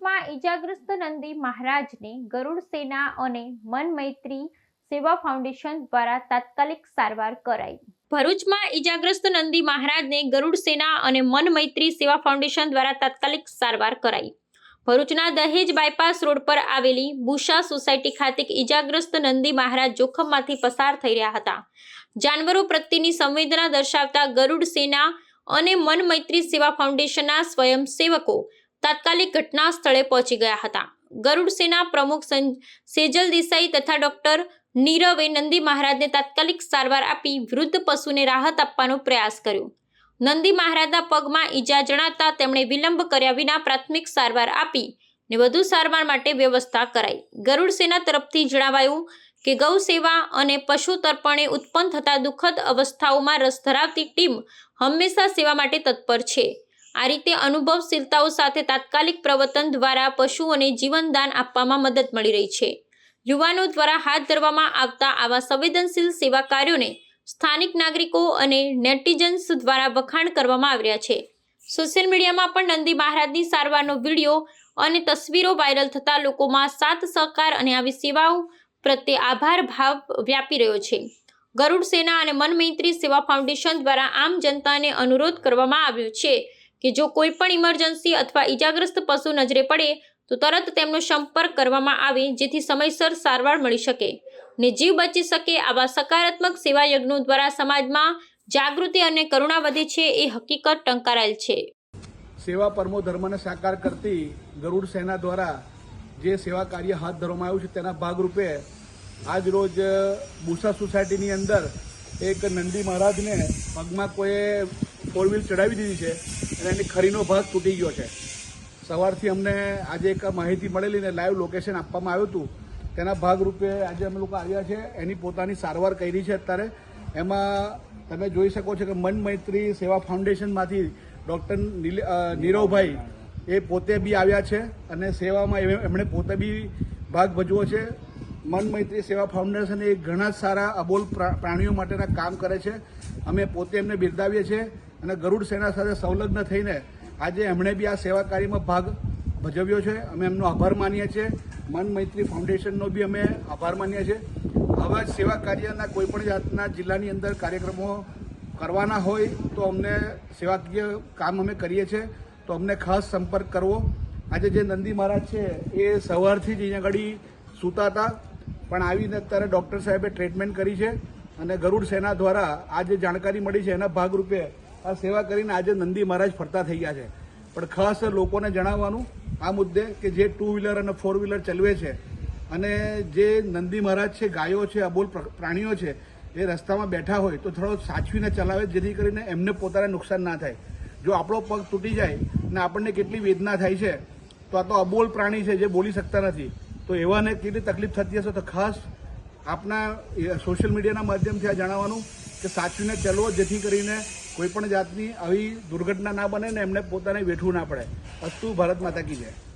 ઈજાગ્રસ્ત નંદી મહારાજને ગરુડ સેના અને મન મૈત્રી સેવા ફાઉન્ડેશન દ્વારા તાત્કાલિક સારવાર કરાઈ. ભરૂચમાં ઇજાગ્રસ્ત નંદી મહારાજને ગરુડ સેના અને મન મૈત્રી સેવા ફાઉન્ડેશન દ્વારા તાત્કાલિક સારવાર કરાઈ. ભરૂચના દહેજ બાયપાસ રોડ પર આવેલી બુશા સોસાયટી ખાતે ઇજાગ્રસ્ત નંદી મહારાજ જોખમમાંથી પસાર થઈ રહ્યા હતા. જાનવરો પ્રત્યેની સંવેદના દર્શાવતા ગરુડ સેના અને મન મૈત્રી સેવા ફાઉન્ડેશનના સ્વયંસેવકો તાત્કાલિક ઘટના સ્થળે પહોંચી ગયા હતા. ગરુડ સેના પ્રમુખ સેજલ દેસાઈ તથા ડોક્ટર નીરવે નંદી મહારાજને તાત્કાલિક સારવાર આપી વૃદ્ધ પશુને રાહત આપવાનો પ્રયાસ કર્યો. નંદી મહારાજના પગમાં ઈજા જણાતા તેમણે વિલંબ કર્યા વિના પ્રાથમિક સારવાર આપી ને વધુ સારવાર માટે વ્યવસ્થા કરાઈ. ગરુડ સેના તરફથી જણાવાયું કે ગૌ સેવા અને પશુ તર્પણે ઉત્પન્ન થતા દુઃખદ અવસ્થાઓમાં રસ ધરાવતી ટીમ હંમેશા સેવા માટે તત્પર છે. આ રીતે અનુભવશીલતાઓ સાથે તાત્કાલિક પ્રવર્તન દ્વારા પશુઓને જીવનદાન આપવામાં મદદ મળી રહી છે. યુવાનો દ્વારા હાથ ધરવામાં આવતા આવા સંવેદનશીલ સેવા કાર્યોને સ્થાનિક નાગરિકો અને નેટિઝન્સ દ્વારા વખાણ કરવામાં આવ્યા છે. સોશિયલ મીડિયામાં પણ નંદી મહારાજની સારવારનો વીડિયો અને તસવીરો વાયરલ થતા લોકોમાં સાથ સહકાર અને આવી સેવાઓ પ્રત્યે આભાર ભાવ વ્યાપી રહ્યો છે. ગરુડ સેના અને મનમૈત્રી સેવા ફાઉન્ડેશન દ્વારા આમ જનતાને અનુરોધ કરવામાં આવ્યો છે કે જો કોઈ પણ ઇમરજન્સી અથવા ઈજાગ્રસ્ત પશુ નજરે પડે, તો તરત તેમનો સંપર્ક કરવામાં આવે, જેથી સમયસર સારવાર મળી શકે. ને જીવ બચી શકે આવા સકારાત્મક સેવા યજ્ઞો દ્વારા સમાજમાં જાગૃતિ અને કરુણા વધે છે, એ હકીકત ટંકારાયેલ છે. સેવા પરમો ધર્મને સાકાર કરતી ગરુડ સેના દ્વારા જે સેવા કાર્ય હાથ ધરવામાં આવ્યું છે, તેના ભાગરૂપે આજ રોજ બુસા સોસાયટીની અંદર એક નંદી મહારાજને પગમાં કોઈએ ફોર વ્હીલ ચડાવી દીધી છે. અને એની ખરીનો ભાગ તૂટી ગયો છે. સવારથી અમને આજે એક માહિતી મળેલી ને લાઈવ લોકેશન આપવામાં આવ્યું હતું. તેના ભાગરૂપે આજે અમે લોકો આવ્યા છે. એની પોતાની સારવાર કરી છે અત્યારે. એમાં તમે જોઈ શકો છો કે મન મૈત્રી સેવા ફાઉન્ડેશનમાંથી ડૉક્ટર નીરવભાઈ એ પોતે બી આવ્યા છે અને સેવામાં એમ- એમણે પોતે બી ભાગ ભજવો છે. મન મૈત્રી સેવા ફાઉન્ડેશન એ ઘણા સારા અબોલ પ્રા- પ્રાણીઓ માટેના કામ કરે છે. અમે પોતે એમને બિરદાવીએ છીએ. અને ગરુડ સેના સાથે સંલગ્ન થઈને આજે એમણે બી આ સેવા કાર્યમાં ભાગ ભજવ્યો છે. અમે એમનો આભાર માનીએ છીએ. મન મૈત્રી ફાઉન્ડેશનનો બી અમે આભાર માનીએ છીએ. આવા સેવા કાર્યના કોઈપણ જાતના જિલ્લાની અંદર કાર્યક્રમો કરવાના હોય તો અમને સેવાકીય કામ અમે કરીએ છીએ. તો અમને ખાસ સંપર્ક કરવો. આજે જે નંદી મહારાજ છે, એ સવારથી જ અહીંયા આગળ સૂતા હતા પણ આવીને અત્યારે ડૉક્ટર સાહેબે ટ્રીટમેન્ટ કરી છે. અને ગરુડ સેના દ્વારા આ જે જાણકારી મળી છે, એના ભાગરૂપે આ સેવા કરીને આજે નંદી મહારાજ ફરતા થઈ ગયા છે. પણ ખાસ લોકોને જણાવવાનું આ મુદ્દે કે જે ટુ વ્હીલર અને ફોર વ્હીલર ચલવે છે અને જે નંદી મહારાજ છે, ગાયો છે, અબોલ પ્ર- પ્રાણીઓ છે, એ રસ્તામાં બેઠા હોય તો થોડો સાચવીને ચલાવે જેથી કરીને એમને પોતાને નુકસાન ના થાય. જો આપણો પગ તૂટી જાય ને આપણને કેટલી વેદના થાય છે, તો આ તો અબોલ પ્રાણી છે જે બોલી શકતા નથી. તો એવાને કેટલી તકલીફ થતી હશે તો ખાસ આપના સોશિયલ મીડિયાના માધ્યમથી આ જણાવવાનું કે સાચવીને ચલો જેથી કરીને કોઈ પણ જાતની આવી દુર્ઘટના ના બને ને એમને પોતાને વેઠવું ના પડે. અસ્તુ ભારત માતા કી જય.